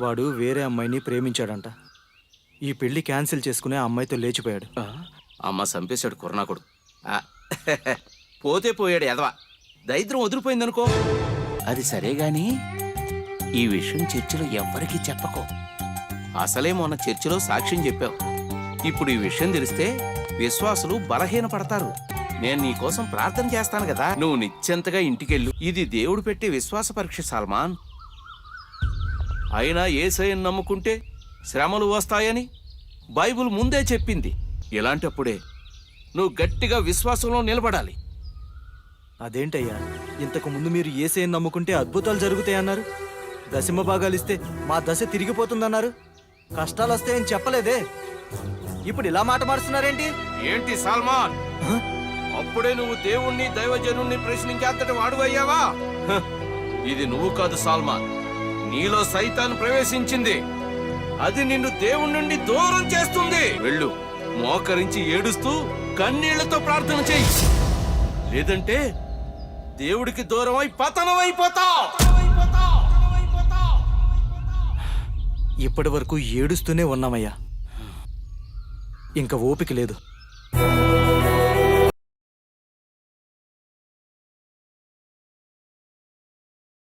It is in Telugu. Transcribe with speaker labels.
Speaker 1: వాడు వేరే అమ్మాయిని ప్రేమించాడంట. ఈ పెళ్ళి క్యాన్సిల్ చేసుకునే ఆ అమ్మాయితో లేచిపోయాడు.
Speaker 2: ఆ, అమ్మ చంపేశాడు కొరనాకుడు ఆ, పోతే పోయాడు ఎదవా దరిద్రం వదిలిపోయిందనుకో. అది సరే గాని ఈ విషయం చర్చిలో ఎవ్వరికీ చెప్పకో. అసలే మొన్న చర్చిలో సాక్ష్యం చెప్పావు. ఇప్పుడు ఈ విషయం తెలిస్తే విశ్వాసులు బలహీన పడతారు నేను నీ కోసం ప్రార్థన చేస్తాను కదా. నువ్వు నిశ్చంతగా ఇంటికెళ్ళు. ఇది దేవుడు పెట్టే విశ్వాస పరీక్ష సల్మాన్. అయినా ఏసైని నమ్ముకుంటే శ్రమలు వస్తాయని బైబిల్ ముందే చెప్పింది. ఇలాంటప్పుడే నువ్వు గట్టిగా విశ్వాసంలో నిలబడాలి.
Speaker 1: అదేంటయ్యా? ఇంతకు ముందు మీరు ఏసేని నమ్ముకుంటే అద్భుతాలు జరుగుతాయన్నారు దశమ భాగాలు ఇస్తే మా దశ తిరిగిపోతుందన్నారు. కష్టాలు వస్తాయని చెప్పలేదే. ఇప్పుడు ఇలా మాట మారుస్తున్నారేంటి?
Speaker 2: ఏంటి సల్మాన్? అప్పుడే నువ్వు దేవుణ్ణి దైవజనుణ్ణి ప్రశ్నించేంతటి వాడువయ్యావా? ఇది నువ్వు కాదు సాల్మాన్. నీలో సైతాన్ ప్రవేశించింది. అది నిన్ను దేవుడి నుండి దూరం చేస్తుంది. వెళ్ళు మోకరించి ఏడుస్తూ కన్నీళ్ళతో ప్రార్థన చెయ్యి లేదంటే దేవుడికి దూరమై పతనం అయిపోతావు
Speaker 1: ఇప్పటి వరకు ఏడుస్తూనే ఉన్నామయ్యా. ఇంకా ఓపిక లేదు.